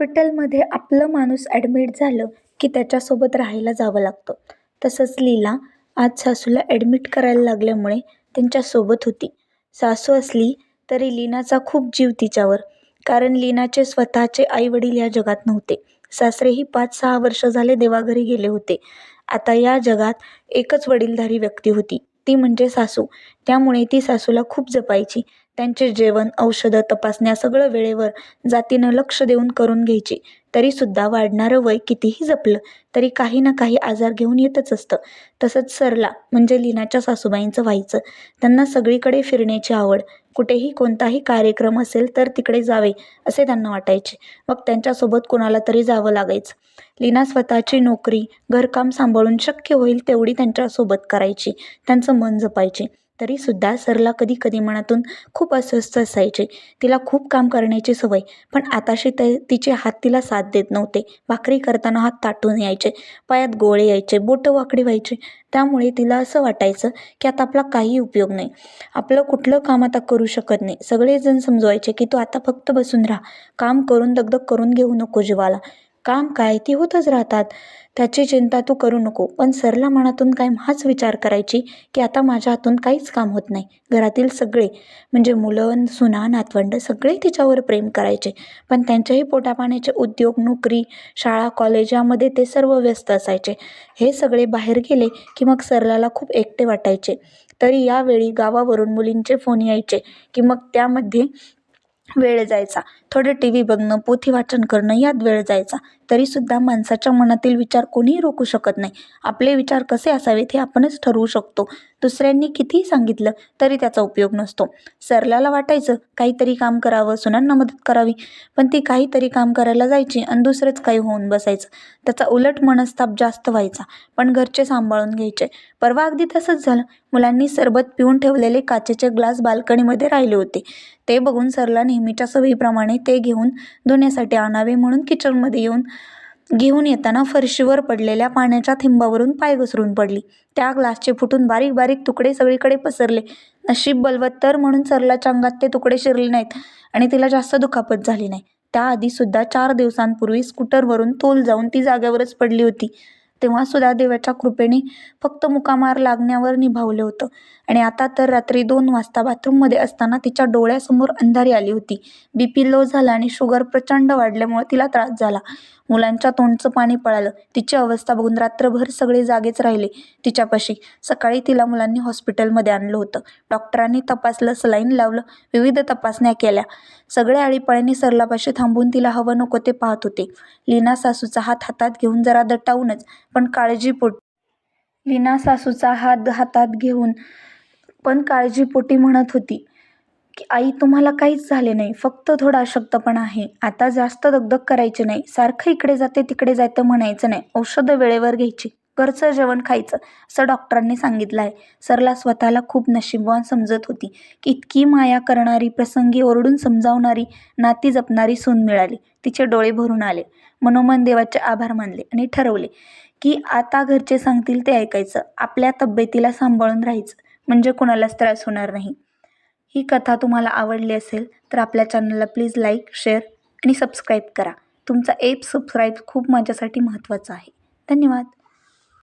हॉस्पिटलमध्ये आपलं माणूस ॲडमिट झालं की त्याच्यासोबत राहायला जावं लागतं. तसंच लीला आज सासूला ॲडमिट करायला लागल्यामुळे त्यांच्यासोबत होती. सासू असली तरी लीनाचा खूप जीव तिच्यावर कारण लीनाचे स्वतःचे आईवडील या जगात नव्हते. सासरेही पाच सहा वर्ष झाले देवाघरी गेले होते. आता या जगात एकच वडीलधारी व्यक्ती होती ती म्हणजे सासू. त्यामुळे ती सासूला खूप जपायची. त्यांचे जेवण औषधं तपासण्या सगळं वेळेवर जातीनं लक्ष देऊन करून घ्यायची. तरीसुद्धा वाढणारं वय कितीही जपलं तरी काही ना काही आजार घेऊन येतच असतं. तसंच सरला म्हणजे लीनाच्या सासूबाईंचं व्हायचं. त्यांना सगळीकडे फिरण्याची आवड. कुठेही कोणताही कार्यक्रम असेल तर तिकडे जावे असे त्यांना वाटायचे. मग त्यांच्यासोबत कोणाला तरी जावं लागायचं. लीना स्वतःची नोकरी घरकाम सांभाळून शक्य होईल तेवढी त्यांच्यासोबत करायची. त्यांचं मन जपायची. तरीसुद्धा सरला कधी कधी मनातून खूप अस्वस्थ असायचे. तिला खूप काम करण्याची सवय. पण आताशी ते तिचे हात तिला साथ देत नव्हते. भाकरी करताना हात ताटून यायचे. पायात गोळे यायचे. बोटं वाकडी व्हायचे. त्यामुळे तिला असं वाटायचं की आता आपला काही उपयोग नाही. आपलं कुठलं काम आता करू शकत नाही. सगळेजण समजवायचे की तू आता फक्त बसून राहा. काम करून दगदग करून घेऊ नको जीवाला. काम काय ते होतच राहतात. त्याची चिंता तू करू नको. पण सरला मनातून काय हाच विचार करायची की आता माझ्या हातून काहीच काम होत नाही. घरातील सगळे म्हणजे मुलं सुना नातवंड सगळे तिच्यावर प्रेम करायचे. पण त्यांच्याही पोटापाण्याचे उद्योग नोकरी शाळा कॉलेज यामध्ये ते सर्व व्यस्त असायचे. हे सगळे बाहेर गेले की मग सरलाला खूप एकटे वाटायचे. तरी यावेळी गावावरून मुलींचे फोन यायचे की मग त्यामध्ये वेळ जायचा. थोडं टी व्ही बघणं पोथी वाचन करणं यात वेळ जायचा. तरीसुद्धा माणसाच्या मनातील विचार कोणीही रोखू शकत नाही. आपले विचार कसे असावेत हे आपणच ठरवू शकतो. दुसऱ्यांनी कितीही सांगितलं तरी त्याचा उपयोग नसतो. सरलाला वाटायचं काहीतरी काम करावं सुनांना मदत करावी. पण ती काहीतरी काम करायला जायची आणि दुसरंच काही होऊन बसायचं. त्याचा उलट मनस्ताप जास्त व्हायचा. पण घरचे सांभाळून घ्यायचे. परवा अगदी तसंच झालं. मुलांनी सरबत पिऊन ठेवलेले काचेचे ग्लास बाल्कनीमध्ये राहिले होते. ते बघून सरला नेहमीच्या सवयीप्रमाणे ते घेऊन धुण्यासाठी आणावे म्हणून किचनमध्ये येऊन घेऊन येताना फरशीवर पडलेल्या पाण्याच्या थेंबावरून पाय घसरून पडली. त्या ग्लासचे फुटून बारीक बारीक तुकडे सगळीकडे पसरले. नशीब बलवत्तर म्हणून सरलाच्या अंगात ते तुकडे शिरले नाहीत आणि तिला जास्त दुखापत झाली नाही. त्याआधी सुद्धा चार दिवसांपूर्वी स्कूटरवरून तोल जाऊन ती जाग्यावरच पडली होती. तेव्हा सुद्धा देवाच्या कृपेने फक्त मुकामार लागण्यावर निभावलं होतं. आणि आता तर रात्री दोन वाजता बाथरूममध्ये असताना तिच्या डोळ्यासमोर अंधारी आली होती. बी पी लो झाला आणि शुगर प्रचंड वाढल्यामुळे तिला त्रास झाला. मुलांच्या तोंडचं पाणी पळालं. तिची अवस्था बघून रात्रभर सगळे जागेच राहिले. तिच्यापाशी सकाळी तिला मुलांनी हॉस्पिटलमध्ये आणलं होतं. डॉक्टरांनी तपासलं सलाईन लावलं विविध तपासण्या केल्या. सगळ्या आळीपाळींनी सरलापाशी थांबून तिला हवं नको ते पाहत होते. लीना सासूचा हात हातात घेऊन जरा दटावूनच पण काळजीपोट. लीना सासूचा हात हातात घेऊन पण काळजीपोटी म्हणत होती की आई तुम्हाला काहीच झाले नाही फक्त थोडा अशक्तपणा आहे. आता जास्त दगदग करायची नाही. सारखं इकडे जाते तिकडे जायचं म्हणायचं नाही. औषधं वेळेवर घ्यायची. घरचं जेवण खायचं असं डॉक्टरांनी सांगितलं आहे. सरला स्वतःला खूप नशीबवान समजत होती की इतकी माया करणारी प्रसंगी ओरडून समजावणारी नाती जपणारी सून मिळाली. तिचे डोळे भरून आले. मनोमन देवाचे आभार मानले आणि ठरवले की आता घरचे सांगतील ते ऐकायचं. आपल्या तब्येतीला सांभाळून राहायचं. म्हणजे कोणालाच त्रास होणार नाही. ही कथा तुम्हाला आवडली असेल तर आपल्या चॅनलला प्लीज लाईक शेअर आणि सबस्क्राईब करा. तुमचा एप सबस्क्राईब खूप माझ्यासाठी महत्त्वाचा आहे. धन्यवाद.